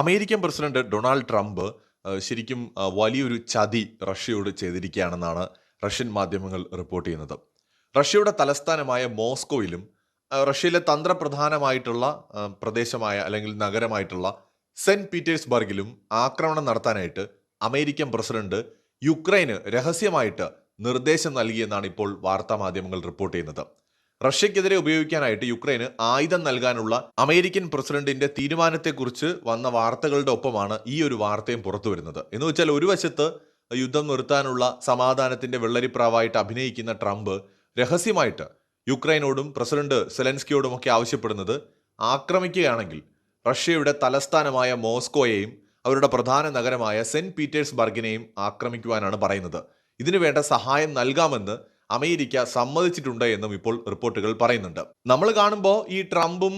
American president Donald Trump ശരിക്കും വലിയൊരു ചതി റഷ്യയോട് ചെയ്തിരിക്കുകയാണെന്നാണ് റഷ്യൻ മാധ്യമങ്ങൾ റിപ്പോർട്ട് ചെയ്യുന്നത്. റഷ്യയുടെ തലസ്ഥാനമായ മോസ്കോയിലും റഷ്യയിലെ തന്ത്രപ്രധാനമായിട്ടുള്ള പ്രദേശമായ അല്ലെങ്കിൽ നഗരമായിട്ടുള്ള സെന്റ് പീറ്റേഴ്സ്ബർഗിലും ആക്രമണം നടത്താനായിട്ട് അമേരിക്കൻ പ്രസിഡന്റ് യുക്രൈന് രഹസ്യമായിട്ട് നിർദ്ദേശം നൽകിയെന്നാണ് ഇപ്പോൾ വാർത്താ മാധ്യമങ്ങൾ റിപ്പോർട്ട് ചെയ്യുന്നത്. റഷ്യക്കെതിരെ ഉപയോഗിക്കാനായിട്ട് യുക്രൈന് ആയുധം നൽകാനുള്ള അമേരിക്കൻ പ്രസിഡന്റിന്റെ തീരുമാനത്തെക്കുറിച്ച് വന്ന വാർത്തകളുടെ ഒപ്പമാണ് ഈ ഒരു വാർത്തയും പുറത്തു വരുന്നത്. എന്ന് വെച്ചാൽ ഒരു വശത്ത് യുദ്ധം നിർത്താനുള്ള സമാധാനത്തിന്റെ വെള്ളരിപ്രാവായിട്ട് അഭിനയിക്കുന്ന ട്രംപ് രഹസ്യമായിട്ട് യുക്രൈനോടും പ്രസിഡന്റ് സെലൻസ്കിയോടും ഒക്കെ ആവശ്യപ്പെടുന്നത് ആക്രമിക്കുകയാണെങ്കിൽ റഷ്യയുടെ തലസ്ഥാനമായ മോസ്കോയെയും അവരുടെ പ്രധാന നഗരമായ സെന്റ് പീറ്റേഴ്സ്ബർഗിനെയും ആക്രമിക്കുവാനാണ് പറയുന്നത്. ഇതിനു വേണ്ട സഹായം നൽകാമെന്ന് അമേരിക്ക സമ്മതിച്ചിട്ടുണ്ട് എന്നും ഇപ്പോൾ റിപ്പോർട്ടുകൾ പറയുന്നുണ്ട്. നമ്മൾ കാണുമ്പോൾ ഈ ട്രംപും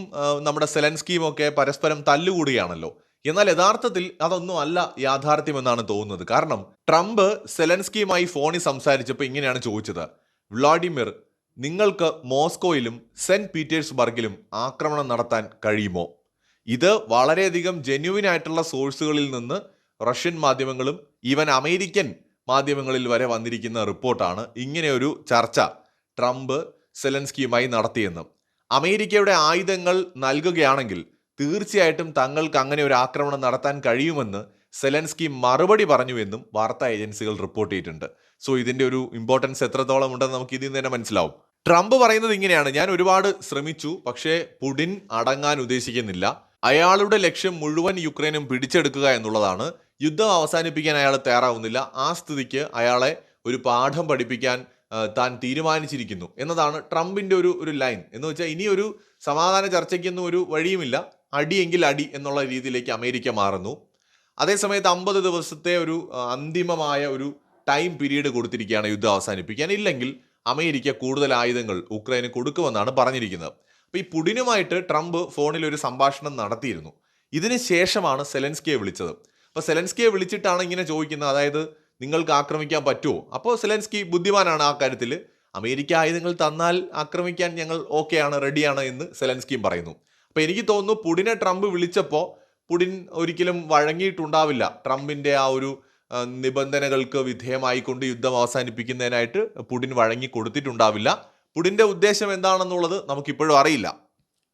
നമ്മുടെ സെലൻസ്കിയും ഒക്കെ പരസ്പരം തല്ലുകൂടുകയാണല്ലോ. എന്നാൽ യഥാർത്ഥത്തിൽ അതൊന്നും അല്ല യാഥാർത്ഥ്യമെന്നാണ് തോന്നുന്നത്. കാരണം ട്രംപ് സെലൻസ്കിയുമായി ഫോണിൽ സംസാരിച്ചപ്പോൾ ഇങ്ങനെയാണ് ചോദിച്ചത്. വ്ളാഡിമിർ നിങ്ങൾക്ക് മോസ്കോയിലും സെന്റ് പീറ്റേഴ്സ്ബർഗിലും ആക്രമണം നടത്താൻ കഴിയുമോ? ഇത് വളരെയധികം ജെന്യുവിൻ ആയിട്ടുള്ള സോഴ്സുകളിൽ നിന്ന് റഷ്യൻ മാധ്യമങ്ങളും ഈവൻ അമേരിക്കൻ മാധ്യമങ്ങളിൽ വരെ വന്നിരിക്കുന്ന റിപ്പോർട്ടാണ് ഇങ്ങനെയൊരു ചർച്ച ട്രംപ് സെലൻസ്കിയുമായി നടത്തിയെന്ന്. അമേരിക്കയുടെ ആയുധങ്ങൾ നൽകുകയാണെങ്കിൽ തീർച്ചയായിട്ടും തങ്ങൾക്ക് അങ്ങനെ ഒരു ആക്രമണം നടത്താൻ കഴിയുമെന്ന് സെലൻസ്കി മറുപടി പറഞ്ഞുവെന്നും വാർത്താ ഏജൻസികൾ റിപ്പോർട്ട് ചെയ്തിട്ടുണ്ട്. സോ ഇതിന്റെ ഒരു ഇമ്പോർട്ടൻസ് എത്രത്തോളം ഉണ്ടെന്ന് നമുക്ക് ഇതിൽ നിന്ന് തന്നെ മനസ്സിലാവും. ട്രംപ് പറയുന്നത് ഇങ്ങനെയാണ്. ഞാൻ ഒരുപാട് ശ്രമിച്ചു പക്ഷേ പുടിൻ അടങ്ങാൻ ഉദ്ദേശിക്കുന്നില്ല. അയാളുടെ ലക്ഷ്യം മുഴുവൻ യുക്രൈനും പിടിച്ചെടുക്കുക എന്നുള്ളതാണ്. യുദ്ധം അവസാനിപ്പിക്കാൻ അയാൾ തയ്യാറാവുന്നില്ല. ആ സ്ഥിതിക്ക് അയാളെ ഒരു പാഠം പഠിപ്പിക്കാൻ താൻ തീരുമാനിച്ചിരിക്കുന്നു. എന്നതാണ് ട്രംപിന്റെ ഒരു ഒരു ലൈൻ. എന്ന് വെച്ചാൽ ഇനി ഒരു സമാധാന ചർച്ചയ്ക്കൊന്നും ഒരു വഴിയുമില്ല. അടിയെങ്കിൽ അടി എന്നുള്ള രീതിയിലേക്ക് അമേരിക്ക മാറുന്നു. അതേസമയത്ത് അമ്പത് ദിവസത്തെ ഒരു അന്തിമമായ ഒരു ടൈം പീരീഡ് കൊടുത്തിരിക്കുകയാണ് യുദ്ധം അവസാനിപ്പിക്കാൻ. ഇല്ലെങ്കിൽ അമേരിക്ക കൂടുതൽ ആയുധങ്ങൾ ഉക്രൈന് കൊടുക്കുമെന്നാണ് പറഞ്ഞിരിക്കുന്നത്. അപ്പോൾ ഈ പുടിനുമായിട്ട് ട്രംപ് ഫോണിൽ ഒരു സംഭാഷണം നടത്തിയിരുന്നു. ഇതിന് ശേഷമാണ് സെലൻസ്കിയെ വിളിച്ചത്. അപ്പോൾ സെലൻസ്കിയെ വിളിച്ചിട്ടാണ് ഇങ്ങനെ ചോദിക്കുന്നത്. അതായത് നിങ്ങൾക്ക് ആക്രമിക്കാൻ പറ്റുമോ? അപ്പോൾ സെലൻസ്കി ബുദ്ധിമാനാണ് ആ കാര്യത്തിൽ. അമേരിക്ക ആയുധങ്ങൾ തന്നാൽ ആക്രമിക്കാൻ ഞങ്ങൾ ഓക്കെയാണ് റെഡിയാണ് എന്ന് സെലൻസ്കിയും പറയുന്നു. അപ്പോൾ എനിക്ക് തോന്നുന്നു പുടിനെ ട്രംപ് വിളിച്ചപ്പോൾ പുടിൻ ഒരിക്കലും വഴങ്ങിയിട്ടുണ്ടാവില്ല. ട്രംപിന്റെ ആ ഒരു നിബന്ധനകൾക്ക് വിധേയമായിക്കൊണ്ട് യുദ്ധം അവസാനിപ്പിക്കുന്നതിനായിട്ട് പുടിൻ വഴങ്ങി കൊടുത്തിട്ടുണ്ടാവില്ല. പുടിന്റെ ഉദ്ദേശം എന്താണെന്നുള്ളത് നമുക്കിപ്പോഴും അറിയില്ല.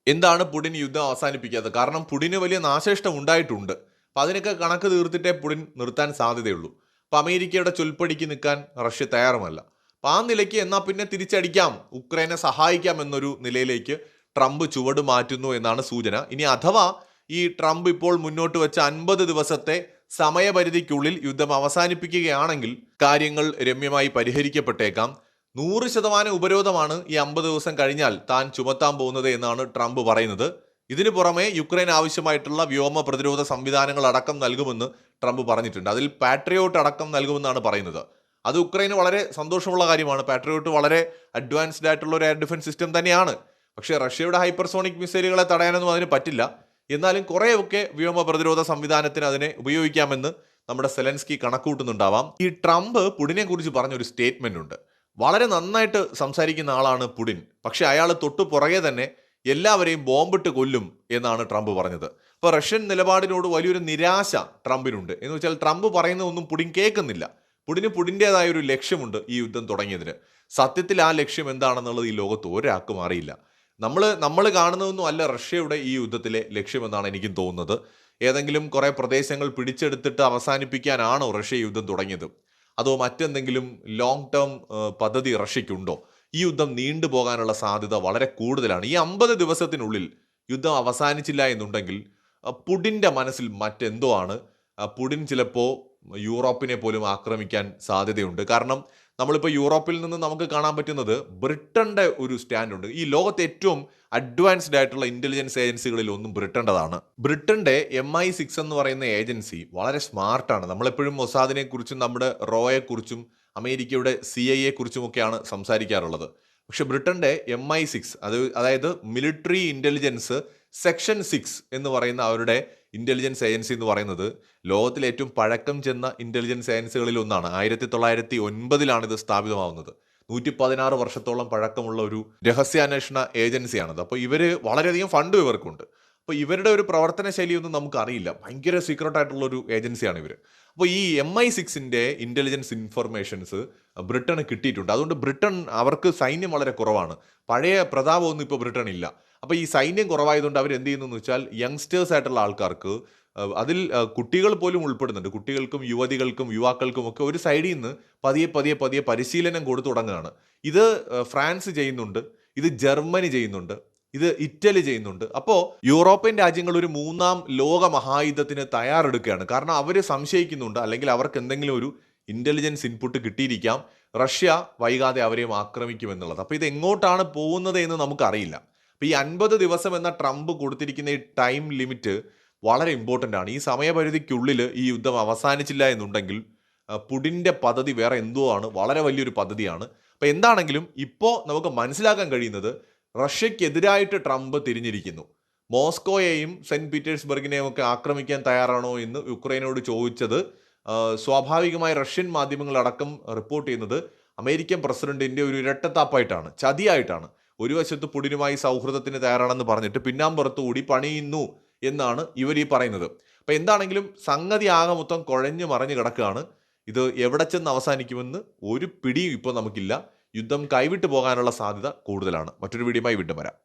എന്താണ് പുടിൻ യുദ്ധം അവസാനിപ്പിക്കാത്തത്? കാരണം പുടിന് വലിയ നാശനഷ്ടം ഉണ്ടായിട്ടുണ്ട്. അപ്പം അതിനൊക്കെ കണക്ക് തീർത്തിട്ടേ പുടിൻ നിർത്താൻ സാധ്യതയുള്ളൂ. അപ്പം അമേരിക്കയുടെ ചൊൽപ്പടിക്ക് നിൽക്കാൻ റഷ്യ തയ്യാറുമല്ല. അപ്പം ആ നിലയ്ക്ക് എന്നാൽ പിന്നെ തിരിച്ചടിക്കാം? ഉക്രൈനെ സഹായിക്കാം എന്നൊരു നിലയിലേക്ക് ട്രംപ് ചുവട് മാറ്റുന്നു എന്നാണ് സൂചന. ഇനി അഥവാ ഈ ട്രംപ് ഇപ്പോൾ മുന്നോട്ട് വെച്ച അൻപത് ദിവസത്തെ സമയപരിധിക്കുള്ളിൽ യുദ്ധം അവസാനിപ്പിക്കുകയാണെങ്കിൽ കാര്യങ്ങൾ രമ്യമായി പരിഹരിക്കപ്പെട്ടേക്കാം. നൂറ് ശതമാനം ഉപരോധമാണ് ഈ അമ്പത് ദിവസം കഴിഞ്ഞാൽ താൻ ചുമത്താൻ പോകുന്നത് എന്നാണ് ട്രംപ് പറയുന്നത്. ഇതിനു പുറമെ യുക്രൈൻ ആവശ്യമായിട്ടുള്ള വ്യോമ പ്രതിരോധ സംവിധാനങ്ങൾ അടക്കം നൽകുമെന്ന് ട്രംപ് പറഞ്ഞിട്ടുണ്ട്. അതിൽ പാട്രിയോട്ട് അടക്കം നൽകുമെന്നാണ് പറയുന്നത്. അത് ഉക്രൈന് വളരെ സന്തോഷമുള്ള കാര്യമാണ്. പാട്രിയോട്ട് വളരെ അഡ്വാൻസ്ഡ് ആയിട്ടുള്ള ഒരു എയർ ഡിഫൻസ് സിസ്റ്റം തന്നെയാണ്. പക്ഷേ റഷ്യയുടെ ഹൈപ്പർസോണിക് മിസൈലുകളെ തടയാനൊന്നും അതിന് പറ്റില്ല. എന്നാലും കുറേയൊക്കെ വ്യോമ പ്രതിരോധ സംവിധാനത്തിന് അതിനെ ഉപയോഗിക്കാമെന്ന് നമ്മുടെ സെലൻസ്കി കണക്കൂട്ടുന്നുണ്ടാവാം. ഈ ട്രംപ് പുടിനെ കുറിച്ച് പറഞ്ഞൊരു സ്റ്റേറ്റ്മെന്റ് ഉണ്ട്. വളരെ നന്നായിട്ട് സംസാരിക്കുന്ന ആളാണ് പുടിൻ. പക്ഷേ അയാൾ തൊട്ടു പുറകെ തന്നെ എല്ലാവരെയും ബോംബിട്ട് കൊല്ലും എന്നാണ് ട്രംപ് പറഞ്ഞത്. അപ്പോൾ റഷ്യൻ നിലപാടിനോട് വലിയൊരു നിരാശ ട്രംപിനുണ്ട്. എന്ന് വെച്ചാൽ ട്രംപ് പറയുന്ന ഒന്നും പുടിൻ കേൾക്കുന്നില്ല. പുടിന് പുടിന്റേതായ ഒരു ലക്ഷ്യമുണ്ട് ഈ യുദ്ധം തുടങ്ങിയതിന്. സത്യത്തിൽ ആ ലക്ഷ്യം എന്താണെന്നുള്ളത് ഈ ലോകത്ത് ഒരാൾക്കും അറിയില്ല. നമ്മൾ നമ്മൾ കാണുന്നതൊന്നും അല്ല റഷ്യയുടെ ഈ യുദ്ധത്തിലെ ലക്ഷ്യമെന്നാണ് എനിക്കും തോന്നുന്നത്. ഏതെങ്കിലും കുറേ പ്രദേശങ്ങൾ പിടിച്ചെടുത്തിട്ട് അവസാനിപ്പിക്കാനാണോ റഷ്യ യുദ്ധം തുടങ്ങിയത്? അതോ മറ്റെന്തെങ്കിലും ലോങ് ടേം പദ്ധതി റഷ്യയ്ക്കുണ്ടോ? ഈ യുദ്ധം നീണ്ടുപോകാനുള്ള സാധ്യത വളരെ കൂടുതലാണ്. ഈ അമ്പത് ദിവസത്തിനുള്ളിൽ യുദ്ധം അവസാനിച്ചില്ല എന്നുണ്ടെങ്കിൽ പുടിന്റെ മനസ്സിൽ മറ്റെന്തോ ആണ്. പുടിൻ ചിലപ്പോൾ യൂറോപ്പിനെ പോലും ആക്രമിക്കാൻ സാധ്യതയുണ്ട്. കാരണം നമ്മളിപ്പോൾ യൂറോപ്പിൽ നിന്ന് നമുക്ക് കാണാൻ പറ്റുന്നത് ബ്രിട്ടന്റെ ഒരു സ്റ്റാൻഡ് ഉണ്ട് ഈ ലോകത്തെ ഏറ്റവും അഡ്വാൻസ്ഡ് ആയിട്ടുള്ള ഇന്റലിജൻസ് ഏജൻസികളിൽ ഒന്നും ബ്രിട്ടന്റെതാണ് ബ്രിട്ടന്റെ എം ഐ സിക്സ് എന്ന് പറയുന്ന ഏജൻസി വളരെ സ്മാർട്ടാണ്. നമ്മളെപ്പോഴും മൊസാദിനെ കുറിച്ചും നമ്മുടെ റോയെ കുറിച്ചും അമേരിക്കയുടെ സി ഐ എ കുറിച്ചുമൊക്കെയാണ് സംസാരിക്കാറുള്ളത്. പക്ഷെ ബ്രിട്ടന്റെ എം ഐ സിക്സ് അത് അതായത് മിലിറ്ററി ഇന്റലിജൻസ് സെക്ഷൻ സിക്സ് എന്ന് പറയുന്ന അവരുടെ ഇന്റലിജൻസ് ഏജൻസി എന്ന് പറയുന്നത് ലോകത്തിലെ ഏറ്റവും പഴക്കം ചെന്ന ഇന്റലിജൻസ് ഏജൻസികളിൽ ഒന്നാണ്. ആയിരത്തി തൊള്ളായിരത്തി ഒൻപതിലാണ് ഇത് സ്ഥാപിതമാവുന്നത്. നൂറ്റി പതിനാറ് വർഷത്തോളം പഴക്കമുള്ള ഒരു രഹസ്യാന്വേഷണ ഏജൻസിയാണത്. അപ്പോൾ ഇവർ വളരെയധികം ഫണ്ട് ഇവർക്കുണ്ട്. അപ്പോൾ ഇവരുടെ ഒരു പ്രവർത്തന ശൈലിയൊന്നും നമുക്കറിയില്ല. ഭയങ്കര സീക്രട്ട് ആയിട്ടുള്ള ഒരു ഏജൻസിയാണ് ഇവർ അപ്പോൾ ഈ എം ഐ സിക്സിന്റെ ഇന്റലിജൻസ് ഇൻഫർമേഷൻസ് ബ്രിട്ടന് കിട്ടിയിട്ടുണ്ട്. അതുകൊണ്ട് ബ്രിട്ടൻ അവർക്ക് സൈന്യം വളരെ കുറവാണ്. പഴയ പ്രതാപമൊന്നും ഇപ്പോൾ ബ്രിട്ടൻ ഇല്ല. അപ്പോൾ ഈ സൈന്യം കുറവായതുകൊണ്ട് അവർ എന്ത് ചെയ്യുന്നു എന്ന് വെച്ചാൽ യങ്സ്റ്റേഴ്സ് ആയിട്ടുള്ള ആൾക്കാർക്ക് അതിൽ കുട്ടികൾ പോലും ഉൾപ്പെടുന്നുണ്ട്. കുട്ടികൾക്കും യുവതികൾക്കും യുവാക്കൾക്കും ഒക്കെ ഒരു സൈഡിൽ നിന്ന് പതിയെ പതിയെ പതിയെ പരിശീലനം കൊടുത്തു തുടങ്ങുകയാണ്. ഇത് ഫ്രാൻസ് ചെയ്യുന്നുണ്ട്. ഇത് ജർമ്മനി ചെയ്യുന്നുണ്ട്. ഇത് ഇറ്റലി ചെയ്യുന്നുണ്ട്. അപ്പോൾ യൂറോപ്യൻ രാജ്യങ്ങൾ ഒരു മൂന്നാം ലോക മഹായുദ്ധത്തിന് തയ്യാറെടുക്കുകയാണ്. കാരണം അവർ സംശയിക്കുന്നുണ്ട്. അല്ലെങ്കിൽ അവർക്ക് എന്തെങ്കിലും ഒരു ഇന്റലിജൻസ് ഇൻപുട്ട് കിട്ടിയിരിക്കാം. റഷ്യ വൈകാതെ അവരെയും ആക്രമിക്കുമെന്നുള്ളത് അപ്പോൾ ഇത് എങ്ങോട്ടാണ് പോകുന്നത് എന്ന് നമുക്കറിയില്ല. അപ്പോൾ ഈ അൻപത് ദിവസം എന്ന ട്രംപ് കൊടുത്തിരിക്കുന്ന ഈ ടൈം ലിമിറ്റ് വളരെ ഇമ്പോർട്ടന്റ് ആണ്. ഈ സമയപരിധിക്കുള്ളിൽ ഈ യുദ്ധം അവസാനിച്ചില്ല എന്നുണ്ടെങ്കിൽ പുടിന്റെ പദ്ധതി വേറെ എന്തോ ആണ്. വളരെ വലിയൊരു പദ്ധതിയാണ്. അപ്പോൾ എന്താണെങ്കിലും ഇപ്പോൾ നമുക്ക് മനസ്സിലാക്കാൻ കഴിയുന്നത് റഷ്യക്കെതിരായിട്ട് ട്രംപ് തിരിഞ്ഞിരിക്കുന്നു. മോസ്കോയെയും സെന്റ് പീറ്റേഴ്സ്ബർഗിനെയും ഒക്കെ ആക്രമിക്കാൻ തയ്യാറാണോ എന്ന് യുക്രൈനോട് ചോദിച്ചത് സ്വാഭാവികമായി റഷ്യൻ മാധ്യമങ്ങളടക്കം റിപ്പോർട്ട് ചെയ്യുന്നത് അമേരിക്കൻ പ്രസിഡന്റിന്റെ ഒരു ഇരട്ടത്താപ്പായിട്ടാണ് ചതിയായിട്ടാണ്. ഒരു വശത്ത് പുടിനുമായി സൗഹൃദത്തിന് തയ്യാറാണെന്ന് പറഞ്ഞിട്ട് പിന്നാമ്പുറത്തുകൂടി പണിയുന്നു എന്നാണ് ഇവർ ഈ പറയുന്നത്. അപ്പം എന്താണെങ്കിലും സംഗതി ആകെ മൊത്തം കുഴഞ്ഞു മറിഞ്ഞു കിടക്കുകയാണ്. ഇത് എവിടെ ചെന്ന് അവസാനിക്കുമെന്ന് ഒരു പിടിയും ഇപ്പോൾ നമുക്കില്ല. യുദ്ധം കൈവിട്ടു പോകാനുള്ള സാധ്യത കൂടുതലാണ്. മറ്റൊരു വീഡിയോയുമായി വീണ്ടും വരാം.